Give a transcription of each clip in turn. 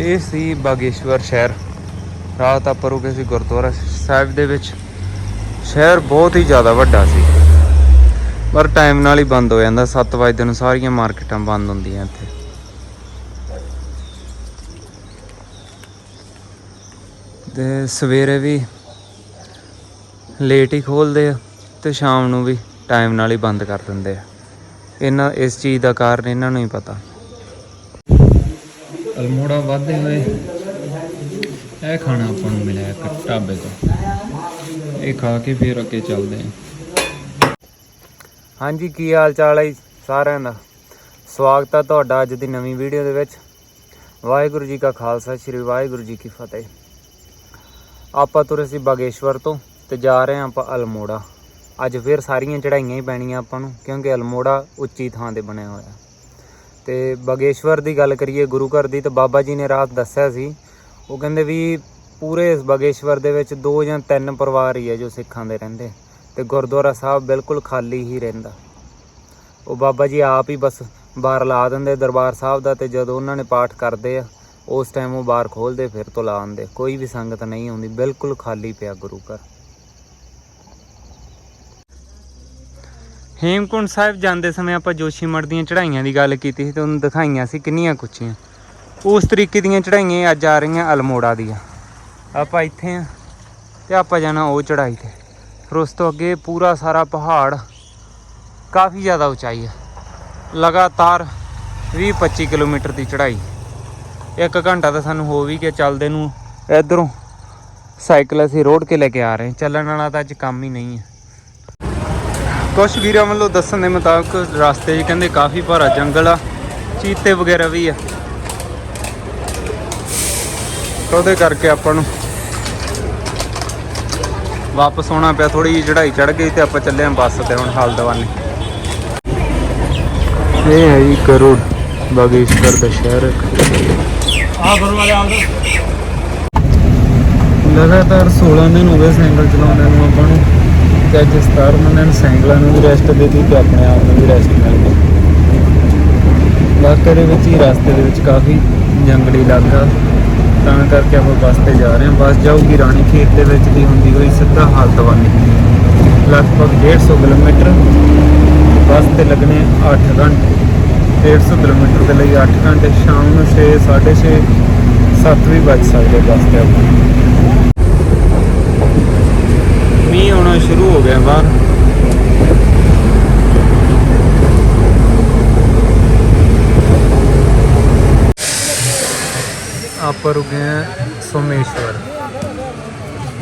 ਇਹ ਸੀ ਬਾਗੇਸ਼ਵਰ ਸ਼ਹਿਰ। ਰਾਤ ਆਪਾਂ ਰੁਕੇ ਸੀ ਗੁਰਦੁਆਰਾ ਸਾਹਿਬ ਦੇ ਵਿੱਚ। ਸ਼ਹਿਰ ਬਹੁਤ ਹੀ ਜ਼ਿਆਦਾ ਵੱਡਾ ਸੀ। ਪਰ ਟਾਈਮ ਨਾਲ ਹੀ ਬੰਦ ਹੋ ਜਾਂਦਾ। 7 ਵਜੇ ਦਿਨ ਸਾਰੀਆਂ ਮਾਰਕੀਟਾਂ ਬੰਦ ਹੁੰਦੀਆਂ ਇੱਥੇ। ਤੇ ਸਵੇਰੇ ਵੀ ਲੇਟ ਹੀ ਖੋਲਦੇ ਆ ਤੇ ਸ਼ਾਮ ਨੂੰ ਵੀ ਟਾਈਮ ਨਾਲ ਹੀ ਬੰਦ ਕਰ ਦਿੰਦੇ ਆ। ਇਹਨਾਂ, ਇਸ ਚੀਜ਼ ਦਾ ਕਾਰਨ ਇਹਨਾਂ ਨੂੰ ਹੀ ਪਤਾ। ਅਲਮੋੜਾ ਵਧਦੇ ਹੋਏ ਇਹ ਖਾਣਾ ਆਪਾਂ ਨੂੰ ਮਿਲਿਆ ਇੱਕ ਢਾਬੇ ਤੋਂ। ਇਹ ਖਾ ਕੇ ਫਿਰ ਅੱਗੇ ਚੱਲਦੇ ਹਾਂ। ਹਾਂਜੀ, ਕੀ ਹਾਲ ਚਾਲ ਹੈ ਜੀ ਸਾਰਿਆਂ ਦਾ? ਸਵਾਗਤ ਹੈ ਤੁਹਾਡਾ ਅੱਜ ਦੀ ਨਵੀਂ ਵੀਡੀਓ ਦੇ ਵਿੱਚ। ਵਾਹਿਗੁਰੂ ਜੀ ਕਾ ਖਾਲਸਾ, ਸ੍ਰੀ ਵਾਹਿਗੁਰੂ ਜੀ ਕੀ ਫਤਿਹ। ਆਪਾਂ ਤੁਰੇ ਸੀ ਬਾਗੇਸ਼ਵਰ ਤੋਂ ਤੇ ਜਾ ਰਹੇ ਹਾਂ ਆਪਾਂ ਅਲਮੋੜਾ। ਅੱਜ ਫਿਰ ਸਾਰੀਆਂ ਚੜਾਈਆਂ ਹੀ ਪੈਣੀਆਂ ਆਪਾਂ ਨੂੰ, ਕਿਉਂਕਿ ਅਲਮੋੜਾ ਉੱਚੀ ਥਾਂ ਤੇ ਬਣਿਆ ਹੋਇਆ। ਤੇ ਬਗੇਸ਼ਵਰ ਦੀ ਗੱਲ ਕਰੀਏ, ਗੁਰੂ ਘਰ ਦੀ, ਤਾਂ ਬਾਬਾ ਜੀ ਨੇ ਰਾਤ ਦੱਸਿਆ ਸੀ। ਉਹ ਕਹਿੰਦੇ ਵੀ ਪੂਰੇ ਇਸ ਬਾਗੇਸ਼ਵਰ ਦੇ ਵਿੱਚ ਦੋ ਜਾਂ ਤਿੰਨ ਪਰਿਵਾਰ ਹੀ ਹੈ ਜੋ ਸਿੱਖਾਂ ਦੇ ਰਹਿੰਦੇ। ਤੇ ਗੁਰਦੁਆਰਾ ਸਾਹਿਬ ਬਿਲਕੁਲ ਖਾਲੀ ਹੀ ਰਹਿੰਦਾ। ਉਹ ਬਾਬਾ ਜੀ ਆਪ ਹੀ ਬਸ ਬਾਹਰ ਲਾ ਦਿੰਦੇ ਦਰਬਾਰ ਸਾਹਿਬ ਦਾ ਤੇ ਜਦੋਂ ਉਹਨਾਂ ਨੇ ਪਾਠ ਕਰਦੇ ਆ, ਉਸ ਟਾਈਮ ਉਹ ਬਾਹਰ ਖੋਲਦੇ, ਫਿਰ ਤੋਂ ਲਾ ਆਉਂਦੇ। ਕੋਈ ਵੀ ਸੰਗਤ ਨਹੀਂ ਆਉਂਦੀ, ਬਿਲਕੁਲ ਖਾਲੀ ਪਿਆ ਗੁਰੂ ਘਰ। ਹੇਮਕੁੰਟ ਸਾਹਿਬ ਜਾਂਦੇ ਸਮੇਂ ਆਪਾਂ ਜੋਸ਼ੀਮਠ ਦੀਆਂ ਚੜ੍ਹਾਈਆਂ ਦੀ ਗੱਲ ਕੀਤੀ ਸੀ ਤੇ ਉਹਨੂੰ ਦਿਖਾਈਆਂ ਸੀ ਕਿੰਨੀਆਂ ਕੁੱਚੀਆਂ। ਉਸ ਤਰੀਕੇ ਦੀਆਂ ਚੜ੍ਹਾਈਆਂ ਅੱਜ ਆ ਰਹੀਆਂ ਅਲਮੋੜਾ ਦੀਆਂ। ਆਪਾਂ ਇੱਥੇ ਆ ਤੇ ਆਪਾਂ ਜਾਣਾ ਉਹ ਚੜ੍ਹਾਈ ਤੇ। ਫਿਰ ਉਸ ਤੋਂ ਅੱਗੇ ਪੂਰਾ ਸਾਰਾ ਪਹਾੜ ਕਾਫੀ ਜ਼ਿਆਦਾ ਉਚਾਈ ਹੈ ਲਗਾਤਾਰ 20-25 ਕਿਲੋਮੀਟਰ ਦੀ ਚੜ੍ਹਾਈ। ਇੱਕ ਘੰਟਾ ਤਾਂ ਸਾਨੂੰ ਹੋ ਵੀ ਗਿਆ ਚੱਲਦੇ ਨੂੰ। ਇਧਰੋਂ ਸਾਈਕਲ ਅਸੀਂ ਰੋਡ ਕੇ ਲੈ ਕੇ ਆ ਰਹੇ ਹਾਂ। ਚੱਲਣ ਵਾਲਾ ਤਾਂ ਅੱਜ ਕੰਮ ਹੀ ਨਹੀਂ ਹੈ ਕੁਛ ਵੀਰਾਂ ਵੱਲੋਂ ਦੱਸਣ ਦੇ ਮੁਤਾਬਕ ਰਸਤੇ 'ਚ ਕਹਿੰਦੇ ਕਾਫੀ ਭਾਰਾ ਜੰਗਲ ਆ ਚੀਤੇ ਵਗੈਰਾ ਵੀ ਆ। ਉਹਦੇ ਕਰਕੇ ਆਪਾਂ ਨੂੰ ਵਾਪਸ ਆਉਣਾ ਪਿਆ ਥੋੜੀ ਜਿਹੀ ਚੜਾਈ ਚੜ ਗਈ ਤੇ ਆਪਾਂ ਚੱਲੇ ਆਂ ਬੱਸ ਤੇ ਹੁਣ ਹਲਦਵਾਨੀ ਇਹ ਹੈ ਜੀ ਕਰੋੜ ਬਾਗੇਸ਼ਵਰ ਦਾ ਸ਼ਹਿਰ। ਆ ਗੁਰੂ ਵਾਲੇ ਆਉਂਦੇ। ਲਗਾਤਾਰ 16 ਦਿਨ ਹੋ ਗਏ ਸਾਈਕਲ ਚਲਾਉਂਦੇ ਨੂੰ ਆਪਾਂ ਨੂੰ। ਤੇ ਅੱਜ 17 ਦਿਨ ਸਾਈਕਲਾਂ ਨੂੰ ਵੀ ਰੈਸਟ ਦੇ ਦਿੱਤੀ ਤੇ ਆਪਣੇ ਆਪ ਨੂੰ ਵੀ ਰੈਸਟ ਮਿਲ ਗਈ। ਵਾਕਿਆ ਦੇ ਵਿੱਚ ਹੀ ਰਸਤੇ ਦੇ ਵਿੱਚ ਕਾਫੀ ਜੰਗਲੀ ਇਲਾਕਾ। ਤਾਂ ਕਰਕੇ ਆਪਾਂ ਬੱਸ ਤੇ ਜਾ ਰਹੇ ਹਾਂ। ਬੱਸ ਜਾਊਗੀ ਰਾਣੀ ਖੇਤ ਦੇ ਵਿੱਚ ਦੀ ਹੁੰਦੀ ਹੋਈ ਸਿੱਧਾ ਹਾਲਤਵਾਨੀ। ਲਗਭਗ 150 ਕਿਲੋਮੀਟਰ। ਬੱਸ ਤੇ ਲੱਗਣੇ 8 ਘੰਟੇ। 150 ਕਿਲੋਮੀਟਰ ਦੇ ਲਈ 8 ਘੰਟੇ। ਸ਼ਾਮ ਨੂੰ 6 6:30 7 ਵੀ ਵੱਜ ਸਕਦੇ ਬੱਸ ਤੇ ਆਪਾਂ। ਮੀਂਹ ਸ਼ੁਰੂ ਹੋ ਗਿਆ ਬਾਹਰ। ਆਪਾਂ ਰੁਕੇ ਆ ਸੋਮੇਸ਼ਵਰ।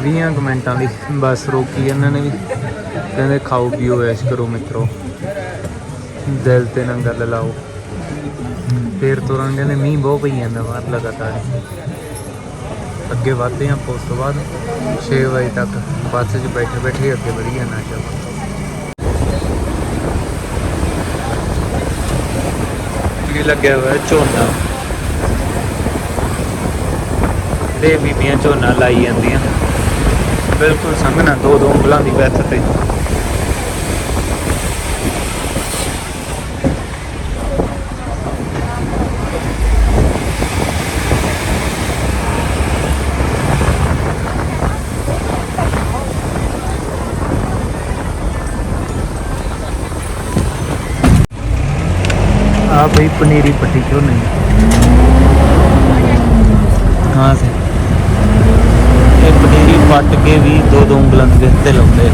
20 ਕੁ ਮਿੰਟਾਂ ਦੀ ਬੱਸ ਰੋਕੀ ਇਹਨਾਂ ਨੇ ਵੀ। ਕਹਿੰਦੇ ਖਾਓ ਪੀਓ, ਐਸ਼ ਕਰੋ ਮਿੱਤਰੋ। ਦਿਲ ਤੇ ਨਾ ਗੱਲ ਲਾਓ। ਫੇਰ ਤੁਰਾਂਗੇ ਨੇ ਮੀਂਹ ਬਹੁਤ ਪਈ ਜਾਂਦਾ ਬਾਹਰ ਲਗਾਤਾਰ। ਅੱਗੇ ਵਧਦੇ ਹਾਂ ਆਪਾਂ ਉਸ ਤੋਂ ਬਾਅਦ 6 ਵਜੇ ਤੱਕ ਬੱਸ 'ਚ ਬੈਠੇ ਬੈਠੇ ਅੱਗੇ ਵਧੀ ਜਾਣਾ ਚੱਲ ਇਹ ਲੱਗਿਆ ਹੋਇਆ ਝੋਨਾ। ਦੇ ਬੀਬੀਆਂ ਝੋਨਾ ਲਾਈ ਜਾਂਦੀਆਂ। ਬਿਲਕੁਲ ਸੰਘਣਾ ਦੋ ਦੋ ਉਂਗਲਾਂ ਦੀ ਵਿੱਥ ਤੇ ਬਈ ਪਨੀਰੀ ਪੱਟੀ ਕਿਉਂ ਨਹੀਂ? ਹਾਂ ਸੇ ਇਹ ਪਨੀਰੀ ਪੱਟ ਕੇ ਵੀ ਦੋ ਦੋ ਉਂਗਲਾਂ ਦੇ ਉੱਤੇ ਲਾਉਂਦੇ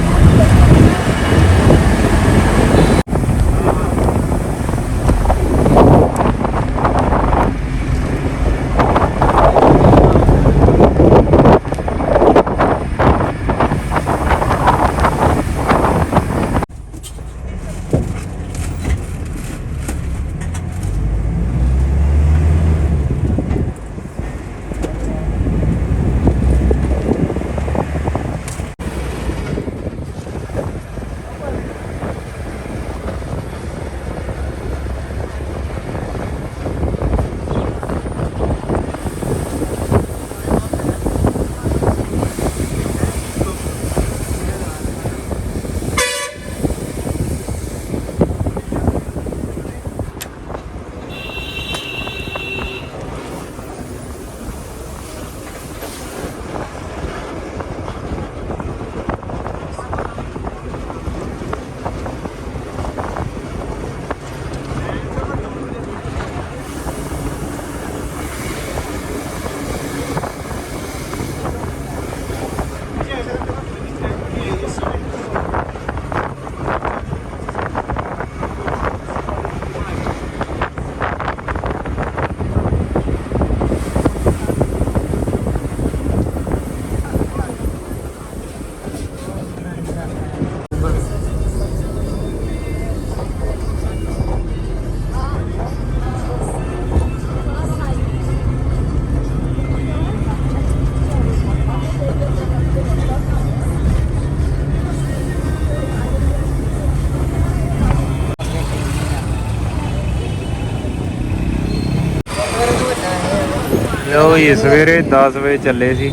ਲਓ ਸਵੇਰੇ 10 ਵਜੇ ਚੱਲੇ ਸੀ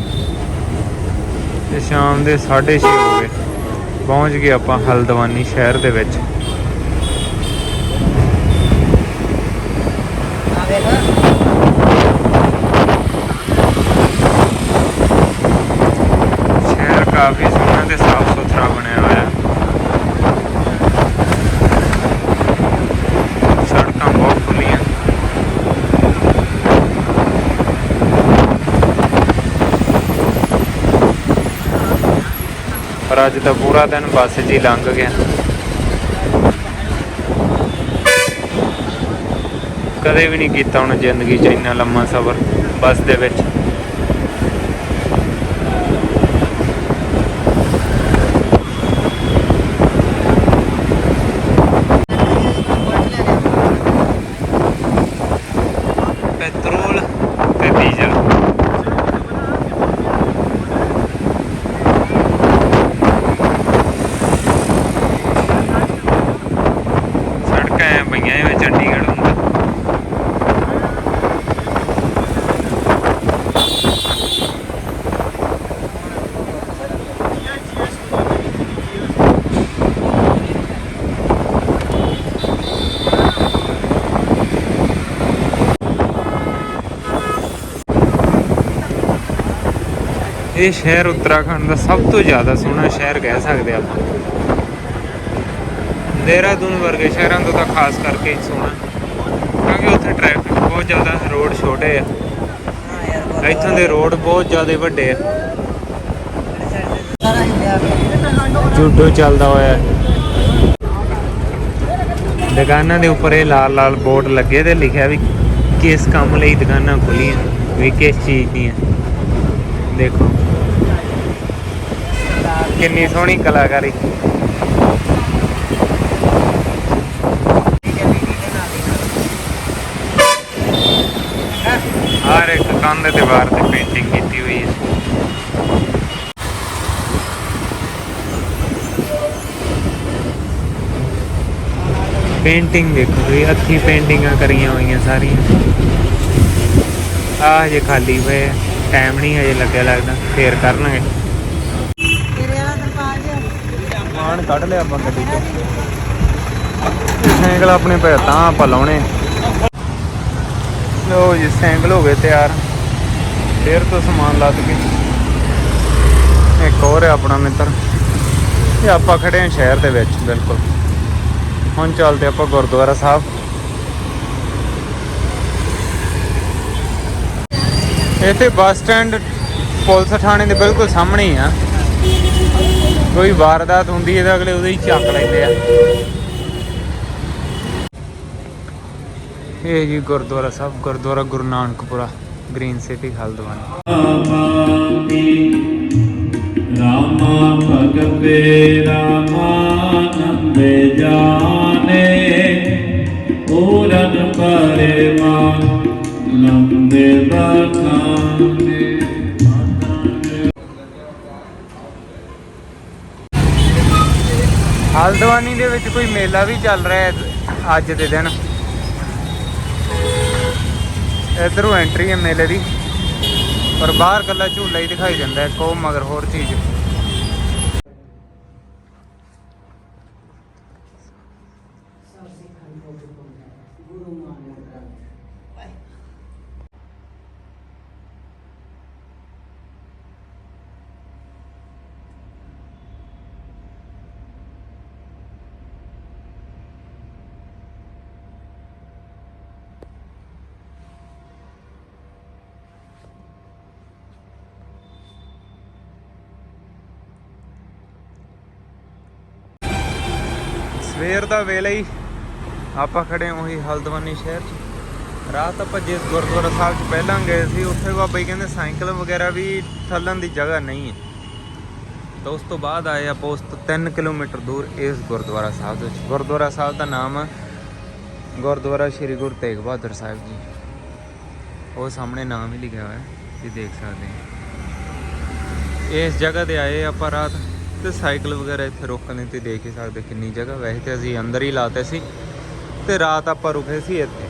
ਤੇ ਸ਼ਾਮ ਦੇ 6:30 ਹੋ ਗਏ। ਪਹੁੰਚ ਗਏ ਆਪਾਂ ਹਲਦਵਾਨੀ ਸ਼ਹਿਰ ਦੇ ਵਿੱਚ। ਸ਼ਹਿਰ ਕਾਫੀ ਸੋਹਣਾ ਤੇ ਸਾਫ਼ ਸੁਥਰਾ ਬਣਿਆ ਹੋਇਆ ਸੜਕਾਂ ਬਹੁਤ ਖੁੱਲੀਆਂ ਪਰ ਅੱਜ ਤਾਂ ਪੂਰਾ ਦਿਨ ਬੱਸ 'ਚ ਹੀ ਲੰਘ ਗਿਆ। ਕਦੇ ਵੀ ਨਹੀਂ ਕੀਤਾ ਹੁਣ ਜ਼ਿੰਦਗੀ 'ਚ ਇੰਨਾ ਲੰਮਾ ਸਫ਼ਰ ਬੱਸ ਦੇ ਵਿੱਚ। ਇਹ ਸ਼ਹਿਰ ਉੱਤਰਾਖੰਡ ਦਾ ਸਭ ਤੋਂ ਜ਼ਿਆਦਾ ਸੋਹਣਾ ਸ਼ਹਿਰ ਕਹਿ ਸਕਦੇ ਆਪਾਂ। ਦੇਹਰਾਦੂਨ ਵਰਗੇ ਸ਼ਹਿਰਾਂ ਤੋਂ ਤਾਂ ਖਾਸ ਕਰਕੇ ਸੋਹਣਾ। ਕਿਉਂਕਿ ਉੱਥੇ ਟ੍ਰੈਫਿਕ ਬਹੁਤ ਜ਼ਿਆਦਾ ਰੋਡ ਛੋਟੇ ਆ। ਇੱਥੋਂ ਦੇ ਰੋਡ ਬਹੁਤ ਜ਼ਿਆਦਾ ਵੱਡੇ ਆ। ਜੂਡੋ ਚੱਲਦਾ ਹੋਇਆ ਦੁਕਾਨਾਂ ਦੇ ਉੱਪਰ ਇਹ ਲਾਲ ਲਾਲ ਬੋਰਡ ਲੱਗੇ ਤੇ ਲਿਖਿਆ ਵੀ ਕਿਸ ਕੰਮ ਲਈ ਦੁਕਾਨਾਂ ਖੁੱਲੀਆਂ, ਵੀ ਕਿਸ ਚੀਜ਼ ਦੀਆਂ। ਦੇਖੋ। ਕਿੰਨੀ ਸੋਹਣੀ ਕਲਾਕਾਰੀ। ਹਰ ਇੱਕ ਕੰਧ ਤੇ ਦੀਵਾਰ ਤੇ ਪੇਂਟਿੰਗ ਕੀਤੀ ਹੋਈ ਹੈ। ਪੇਂਟਿੰਗ ਦੇਖੋ ਇਹ ਅੱਖੀ ਪੇਂਟਿੰਗਾਂ ਕਰੀਆਂ ਹੋਈਆਂ ਸਾਰੀਆਂ। ਆਹ ਹਜੇ ਖਾਲੀ ਪਏ ਟਾਈਮ ਨਹੀਂ ਹਜੇ ਲੱਗਿਆ ਲੱਗਦਾ, ਫੇਰ ਕਰਨਗੇ ਤੇਰੇ ਵਾਲਾ ਦਰਪਾਲ ਕੱਢ ਲਿਆ ਆਪਾਂ ਗੱਡੀ ਤੋਂ ਸਾਈਕਲ ਆਪਣੇ ਪਏ ਤਾਂ ਆਪਾਂ ਲਾਉਣੇ। ਲੋ ਜੀ, ਸਾਈਕਲ ਹੋ ਗਏ ਤਿਆਰ। ਫੇਰ ਤੋਂ ਸਮਾਨ ਲੱਦ ਕੇ। ਇੱਕ ਹੋਰ ਹੈ ਆਪਣਾ ਮਿੱਤਰ। ਇਹ ਆਪਾਂ ਖੜੇ ਹਾਂ ਸ਼ਹਿਰ ਦੇ ਵਿੱਚ, ਬਿਲਕੁਲ। ਹੁਣ ਚੱਲਦੇ ਆਪਾਂ ਗੁਰਦੁਆਰਾ ਸਾਹਿਬ। ਇੱਥੇ ਬੱਸ ਸਟੈਂਡ ਪੁਲਿਸ ਥਾਣੇ ਦੇ ਬਿਲਕੁਲ ਸਾਹਮਣੇ ਹੀ ਆ। ਕੋਈ ਵਾਰਦਾਤ ਹੁੰਦੀ ਹੈ ਤਾਂ ਅਗਲੇ ਉਹਦੇ ਹੀ ਚੱਕ ਲੈਂਦੇ ਆ। ਇਹ ਜੀ ਗੁਰਦੁਆਰਾ ਸਾਹਿਬ, ਗੁਰਦੁਆਰਾ ਗੁਰੂ ਨਾਨਕਪੁਰਾ, ਗ੍ਰੀਨ ਸਿਟੀ, ਹਲਦਵਾਨੀ। ਰਾਮਾ ਭਗਵੇ ਰਾਮਾਨੰਦ ਜਾਣੇ, ਪੂਰਨ ਪਰਮਾ ਲੰਬੇ ਬਖਾਨੇ ਹਲਦਵਾਨੀ ਦੇ ਵਿੱਚ ਕੋਈ ਮੇਲਾ ਵੀ ਚੱਲ ਰਿਹਾ ਹੈ ਅੱਜ ਦੇ ਦਿਨ। ਇਧਰੋਂ ਐਂਟਰੀ ਹੈ ਮੇਲੇ ਦੀ। ਪਰ ਬਾਹਰ ਕੱਲਾ ਝੂਲਾ ਹੀ ਦਿਖਾਈ ਦਿੰਦਾ ਇੱਕ ਉਹ ਮਗਰ ਹੋਰ ਚੀਜ਼। ਸਵੇਰ ਦਾ ਵੇਲਾ ਹੀ ਆਪਾਂ ਖੜੇ ਹਾਂ ਉਹੀ ਹਲਦਵਾਨੀ ਸ਼ਹਿਰ 'ਚ। ਰਾਤ ਆਪਾਂ ਜਿਸ ਗੁਰਦੁਆਰਾ ਸਾਹਿਬ 'ਚ ਪਹਿਲਾਂ ਗਏ ਸੀ, ਉੱਥੇ ਬਾਬਾ ਜੀ ਕਹਿੰਦੇ ਸਾਈਕਲ ਵਗੈਰਾ ਵੀ ਥੱਲਣ ਦੀ ਜਗ੍ਹਾ ਨਹੀਂ ਹੈ। ਤਾਂ ਉਸ ਤੋਂ ਬਾਅਦ ਆਏ ਆਪਾਂ ਉਸ ਤੋਂ 3 ਕਿਲੋਮੀਟਰ ਦੂਰ ਇਸ ਗੁਰਦੁਆਰਾ ਸਾਹਿਬ ਦੇ ਵਿੱਚ। ਗੁਰਦੁਆਰਾ ਸਾਹਿਬ ਦਾ ਨਾਮ ਹੈ ਗੁਰਦੁਆਰਾ ਸ੍ਰੀ ਗੁਰੂ ਤੇਗ ਬਹਾਦਰ ਸਾਹਿਬ ਜੀ। ਉਹ ਸਾਹਮਣੇ ਨਾਮ ਹੀ ਲਿਖਿਆ ਹੋਇਆ ਹੈ, ਤੁਸੀਂ ਦੇਖ ਸਕਦੇ ਹੋ। ਇਸ ਜਗ੍ਹਾ ਤੇ ਆਏ ਆਪਾਂ ਰਾਤ ਤੇ ਸਾਈਕਲ ਵਗੈਰਾ ਇੱਥੇ ਰੋਕਣ ਤੁਸੀਂ ਦੇਖ ਹੀ ਸਕਦੇ ਕਿੰਨੀ ਜਗ੍ਹਾ। ਵੈਸੇ ਤੇ ਅਸੀਂ ਅੰਦਰ ਹੀ ਲਾਤੇ ਸੀ ਤੇ ਰਾਤ ਆਪਾਂ ਰੁਕੇ ਸੀ ਇੱਥੇ।